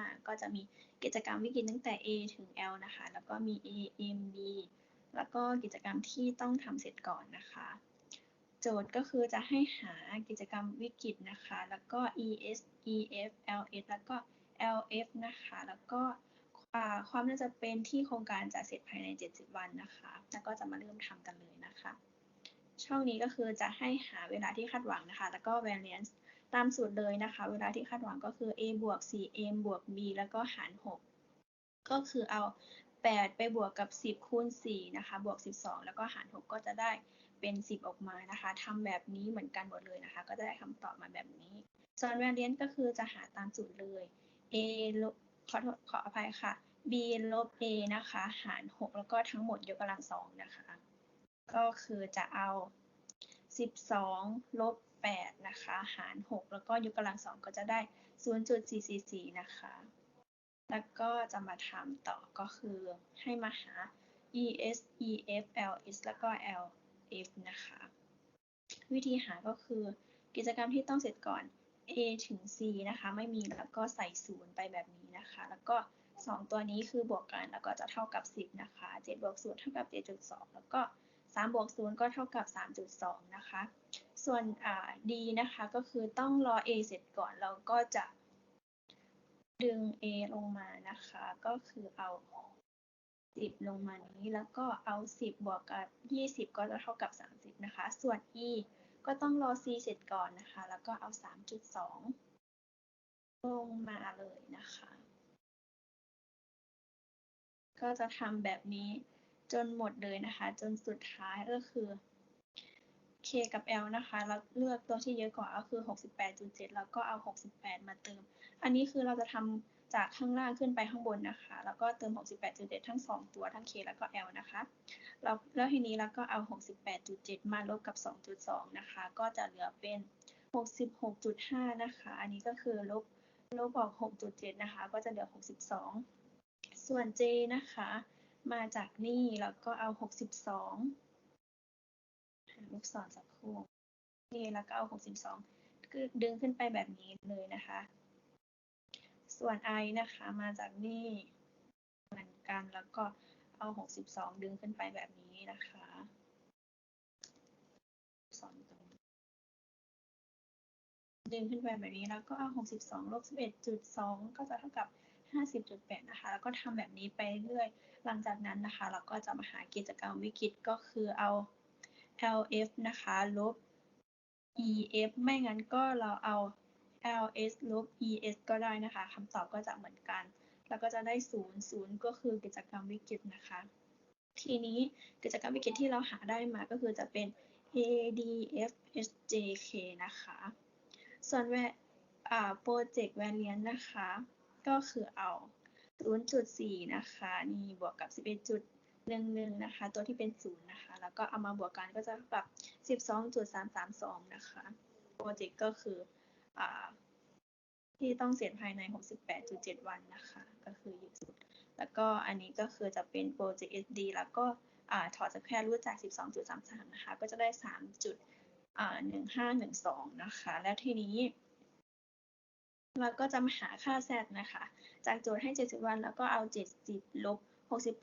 มา ก็จะมีกิจกรรมวิกฤตตั้งแต่ A ถึง L นะคะ แล้วก็มี A M B แล้วก็กิจกรรมที่ต้องทำเสร็จก่อนนะคะ โจทย์ก็คือจะให้หากิจกรรมวิกฤตนะคะ แล้วก็ E S E F L S แล้วก็ L F นะคะ แล้วก็ความน่าจะเป็นที่โครงการจะเสร็จภายใน 70 วันนะคะ แล้วก็จะมาเริ่มทำกันเลยนะคะ ช่องนี้ก็คือจะให้หาเวลาที่คาดหวังนะคะ แล้วก็ variance ตามสูตรเลยนะคะ เวลาที่คาดหวังก็คือ a บวก 4m บวก b แล้วก็หาร 6 ก็คือเอา 8 ไปบวกกับ 10 คูณ 4 นะคะ บวก 12 แล้วก็หาร 6 ก็จะได้เป็น 10 ออกมานะคะ ทำแบบนี้เหมือนกันหมดเลยนะคะ ก็จะได้คำตอบมาแบบนี้ ส่วน variance ก็คือจะหาตามสูตรเลย a ลบขอโทษขออภัยค่ะ b ลบ a นะคะ หาร 6 แล้วก็ทั้งหมดยกกำลังสองนะคะ ก็คือจะเอา 12ลบ8นะคะ หาร 6 แล้วก็ยกกำลังสองก็จะได้ 0.444 นะคะ แล้วก็จะมาทำต่อก็คือให้มาหา ES EF LS แล้วก็ LF นะคะ วิธีหาก็คือกิจกรรมที่ต้องเสร็จก่อน A ถึง C นะคะ ไม่มีแล้วก็ใส่ศูนย์ไปแบบนี้นะคะ แล้วก็ 2 ตัวนี้คือบวกกันแล้วก็จะเท่ากับ 10 นะคะ7บวก0เท่ากับ 7.2 แล้วก็ 3บวก0ก็เท่ากับ 3.2 นะคะ ส่วน D นะคะก็คือต้องรอ A เสร็จก่อนเราก็จะดึง A ลงมานะคะ ก็คือเอา 10 ลงมานี้แล้วก็เอา 10 บวกกับ 20 ก็จะเท่ากับ 30 นะคะ ส่วน E ก็ต้องรอ C เสร็จก่อนนะคะ แล้วก็เอา 3.2 ลงมาเลยนะคะ ก็จะทำแบบนี้ จนหมดเลยนะคะ จนสุดท้ายก็คือ k กับ l นะคะ เราเลือกตัวที่เยอะกว่าก็คือ 68.7 แล้วก็เอา 68 มาเติม อันนี้คือเราจะทำจากข้างล่างขึ้นไปข้างบนนะคะ แล้วก็เติม 68.7 ทั้ง 2 ตัวทั้ง k แล้วก็ l นะคะแลแล้วทีนี้เราก็เอา 68.7 มาลบกับ 2.2 นะคะ ก็จะเหลือเป็น 66.5 นะคะ อันนี้ก็คือลบลบออก 6.7 นะคะ ก็จะเหลือ 62 ส่วน j นะคะ มาจากนี่แล้วก็เอา62หาลูกศรสักครู่นี่แล้วก็เอา62คือดึงขึ้นไปแบบนี้เลยนะคะ ส่วน i นะคะมาจากนี่เหมือนกันแล้วก็เอา62ดึงขึ้นไปแบบนี้นะคะสอนตรงดึงขึ้นไปแบบนี้แล้วก็เอา62ลบ11.2ก็จะเท่ากับ 50.8 นะคะ แล้วก็ทำแบบนี้ไปเรื่อย หลังจากนั้นนะคะ เราก็จะมาหากิจกรรมวิกฤตก็คือเอา LF นะคะ ลบ EF ไม่งั้นก็เราเอา LS ลบ ES ก็ได้นะคะคำตอบก็จะเหมือนกัน แล้วก็จะได้ 0 0 ก็คือกิจกรรมวิกฤตนะคะ ทีนี้กิจกรรมวิกฤตที่เราหาได้มาก็คือจะเป็น ADF SJK นะคะ ส่วนแวโปรเจกต์แวรเลียนนะคะ ก็คือเอา 0.4 นะคะ นี่บวกกับ 11.11 นะคะ ตัวที่เป็น 0 นะคะ แล้วก็เอามาบวกกันก็จะแบบ12.332 นะคะ โปรเจกต์ก็คืออที่ต้องเสร็จภายใน 68.7 วันนะคะ ก็คือเยอะสุด แล้วก็อันนี้ก็คือจะเป็นโปรเจกต์ SD แล้วก็ถอดจากแค่รูทจาก 12.33 นะคะ ก็จะได้ 3.1512 นะคะ แล้วทีนี้ เราก็จะมาหาค่า z นะคะ จากโจทย์ให้70วันแล้วก็เอา 70 ลบ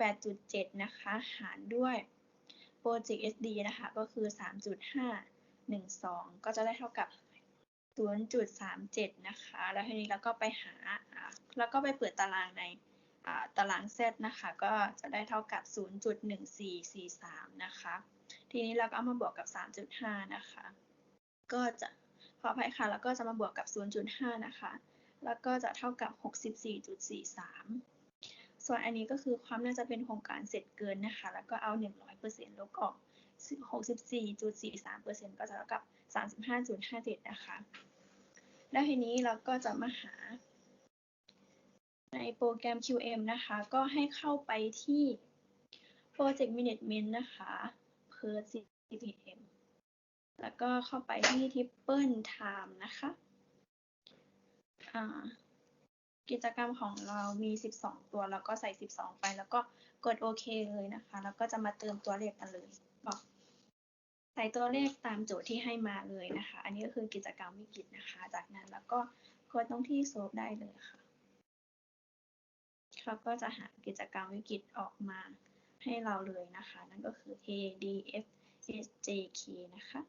68.7 นะคะ หารด้วยโปรเจกต์ SD นะคะ ก็คือ 3.512 ก็จะได้เท่ากับ 0.37 นะคะ แล้วทีนี้เราก็ไปหา แล้วก็ไปเปิดตารางในตาราง Z นะคะ ก็จะได้เท่ากับ 0.1443 นะคะ ทีนี้เราก็เอามาบวกกับ 3.5 นะคะ ก็จะ ขออภัยค่ะ แล้วก็จะมาบวกกับ 0.5 นะคะ แล้วก็จะเท่ากับ 64.43 ส่วนอันนี้ก็คือความน่าจะเป็นโครงการเสร็จเกินนะคะ แล้วก็เอา 100%ลบออก 64.43%ก็จะเท่ากับ 35.57 นะคะ แล้วทีนี้เราก็จะมาหา ในโปรแกรม QM นะคะ ก็ให้เข้าไปที่ Project Management นะคะ per CPM แล้วก็เข้าไปที่ Triple Time นะคะกิจกรรมของเรามี 12 ตัว แล้วก็ใส่ 12 ไป แล้วก็กดโอเคเลยนะคะ แล้วก็จะมาเติมตัวเลขกันเลยบอกใส่ตัวเลขตามโจทย์ที่ให้มาเลยนะคะ อันนี้ก็คือกิจกรรมวิกฤตนะคะ จากนั้นแล้วก็กดตรงที่โซฟได้เลยค่ะเขาก็จะหากิจกรรมวิกฤตออกมาให้เราเลยนะคะ นั่นก็คือ A D F S J K นะคะ